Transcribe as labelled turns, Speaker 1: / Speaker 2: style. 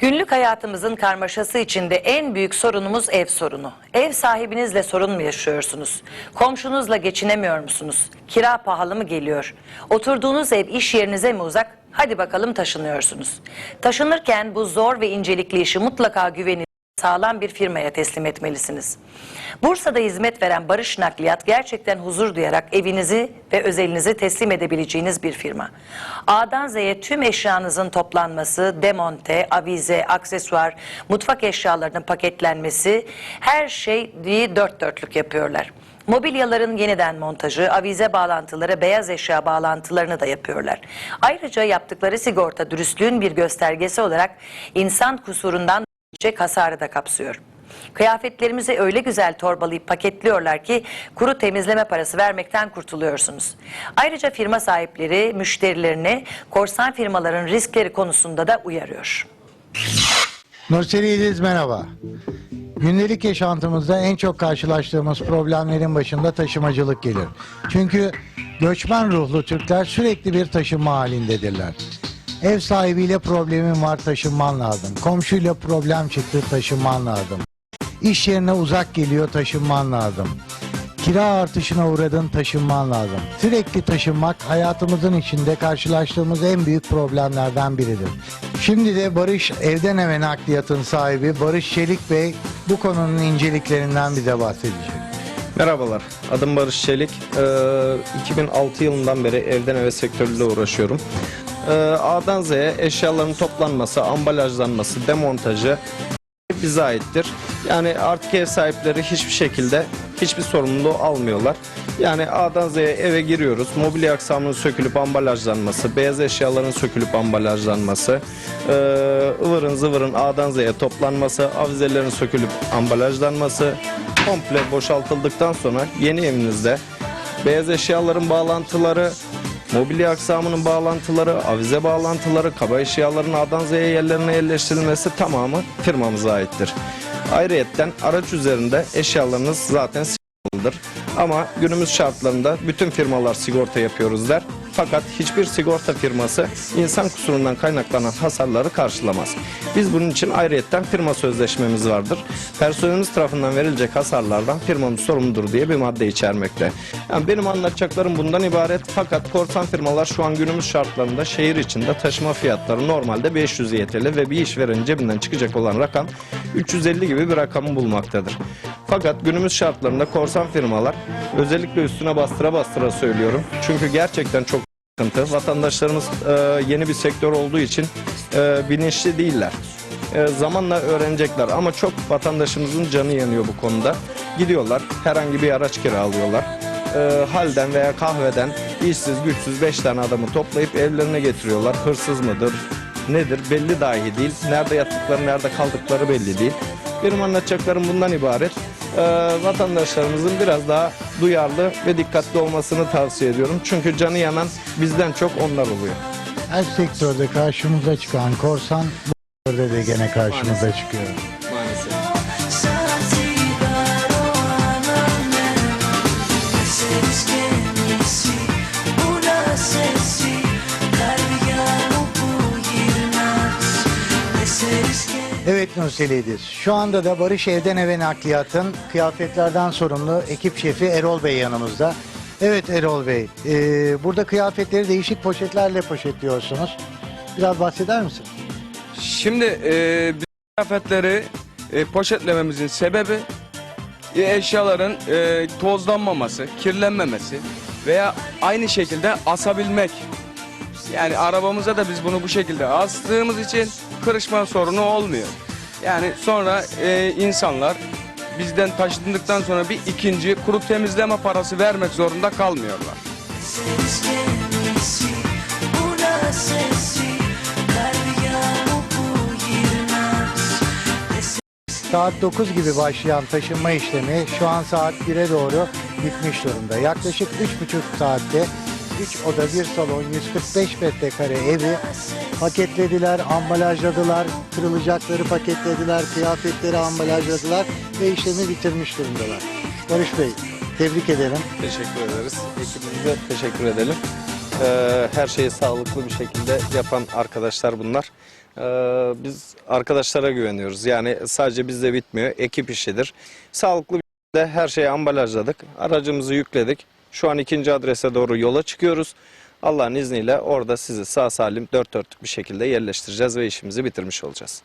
Speaker 1: Günlük hayatımızın karmaşası içinde en büyük sorunumuz ev sorunu. Ev sahibinizle sorun mu yaşıyorsunuz? Komşunuzla geçinemiyor musunuz? Kira pahalı mı geliyor? Oturduğunuz ev iş yerinize mi uzak? Hadi bakalım taşınıyorsunuz. Taşınırken bu zor ve incelikli işi mutlaka güveni sağlam bir firmaya teslim etmelisiniz. Bursa'da hizmet veren Barış Nakliyat gerçekten huzur duyarak evinizi ve özelinizi teslim edebileceğiniz bir firma. A'dan Z'ye tüm eşyanızın toplanması, demonte, avize, aksesuar, mutfak eşyalarının paketlenmesi her şeyi dört dörtlük yapıyorlar. Mobilyaların yeniden montajı, avize bağlantıları, beyaz eşya bağlantılarını da yapıyorlar. Ayrıca yaptıkları sigorta dürüstlüğün bir göstergesi olarak insan kusurundan Çek hasarı da kapsıyor. Kıyafetlerimizi öyle güzel torbalayıp paketliyorlar ki kuru temizleme parası vermekten kurtuluyorsunuz. Ayrıca firma sahipleri müşterilerini korsan firmaların riskleri konusunda da uyarıyor.
Speaker 2: Nurseli İdiz merhaba. Gündelik yaşantımızda en çok karşılaştığımız problemlerin başında taşımacılık gelir. Çünkü göçmen ruhlu Türkler sürekli bir taşınma halindedirler. Ev sahibiyle problemin var taşınman lazım. Komşuyla problem çıktı taşınman lazım. İş yerine uzak geliyor taşınman lazım. Kira artışına uğradın taşınman lazım. Sürekli taşınmak hayatımızın içinde karşılaştığımız en büyük problemlerden biridir. Şimdi de Barış Evden Eve Nakliyat'ın sahibi Barış Çelik Bey bu konunun inceliklerinden bize bahsedecek.
Speaker 3: Merhabalar, adım Barış Çelik. Ee, 2006 yılından beri evden eve sektörüyle uğraşıyorum. Ee, A'dan Z'ye eşyaların toplanması, ambalajlanması, demontajı bize aittir. Yani artık ev sahipleri hiçbir şekilde hiçbir sorumluluğu almıyorlar. Yani A'dan Z'ye eve giriyoruz. Mobilya aksamının sökülüp ambalajlanması, beyaz eşyaların sökülüp ambalajlanması, ee, ıvırın zıvırın A'dan Z'ye toplanması, avizelerin sökülüp ambalajlanması, komple boşaltıldıktan sonra yeni evinizde beyaz eşyaların bağlantıları, mobilya aksamının bağlantıları, avize bağlantıları, kaba eşyaların A'dan yerlerine yerleştirilmesi tamamı firmamıza aittir. Ayrıyetten araç üzerinde eşyalarınız zaten sigortalıdır. Ama günümüz şartlarında bütün firmalar sigorta yapıyoruz der. Fakat hiçbir sigorta firması insan kusurundan kaynaklanan hasarları karşılamaz. Biz bunun için ayrıyetten firma sözleşmemiz vardır. Personelimiz tarafından verilecek hasarlardan firmamız sorumludur diye bir madde içermekte. Yani benim anlatacaklarım bundan ibaret. Fakat korsan firmalar şu an günümüz şartlarında şehir içinde taşıma fiyatları normalde 500 YTL ve bir işverenin cebinden çıkacak olan rakam 350 gibi bir rakamı bulmaktadır. Fakat günümüz şartlarında korsan firmalar özellikle üstüne bastıra bastıra söylüyorum. Çünkü gerçekten çok sıkıntı. Vatandaşlarımız e, yeni bir sektör olduğu için e, bilinçli değiller. E, zamanla öğrenecekler ama çok vatandaşımızın canı yanıyor bu konuda. Gidiyorlar herhangi bir araç kiralıyorlar. E, halden veya kahveden işsiz güçsüz 5 tane adamı toplayıp evlerine getiriyorlar. Hırsız mıdır nedir belli dahi değil. Nerede yattıkları nerede kaldıkları belli değil. Benim anlatacaklarım bundan ibaret. E, vatandaşlarımızın biraz daha duyarlı ve dikkatli olmasını tavsiye ediyorum. Çünkü canı yanan bizden çok onlar oluyor.
Speaker 2: Her sektörde karşımıza çıkan korsan bu sektörde de gene karşımıza çıkıyor. Evet Nurseli İdiz. Şu anda da Barış Evden Eve Nakliyat'ın kıyafetlerden sorumlu ekip şefi Erol Bey yanımızda. Evet Erol Bey, e, burada kıyafetleri değişik poşetlerle poşetliyorsunuz. Biraz bahseder misin?
Speaker 4: Şimdi e, biz kıyafetleri e, poşetlememizin sebebi e, eşyaların e, tozlanmaması, kirlenmemesi veya aynı şekilde asabilmek. Yani arabamıza da biz bunu bu şekilde astığımız için kırışma sorunu olmuyor. Yani sonra e, insanlar bizden taşındıktan sonra bir ikinci kuru temizleme parası vermek zorunda kalmıyorlar.
Speaker 2: Saat 9 gibi başlayan taşınma işlemi şu an saat 1'e doğru bitmiş durumda. Yaklaşık 3,5 saatte 3 oda 1 salon 145 metrekare evi paketlediler, ambalajladılar, kırılacakları paketlediler, kıyafetleri ambalajladılar ve işlemi bitirmiş durumdalar. Barış Bey, tebrik ederim.
Speaker 3: Teşekkür ederiz. Ekibimize teşekkür edelim. Ee, her şeyi sağlıklı bir şekilde yapan arkadaşlar bunlar. Ee, biz arkadaşlara güveniyoruz. Yani sadece bizde bitmiyor. Ekip işidir. Sağlıklı bir şekilde her şeyi ambalajladık. Aracımızı yükledik. Şu an ikinci adrese doğru yola çıkıyoruz. Allah'ın izniyle orada sizi sağ salim dört dörtlük bir şekilde yerleştireceğiz ve işimizi bitirmiş olacağız.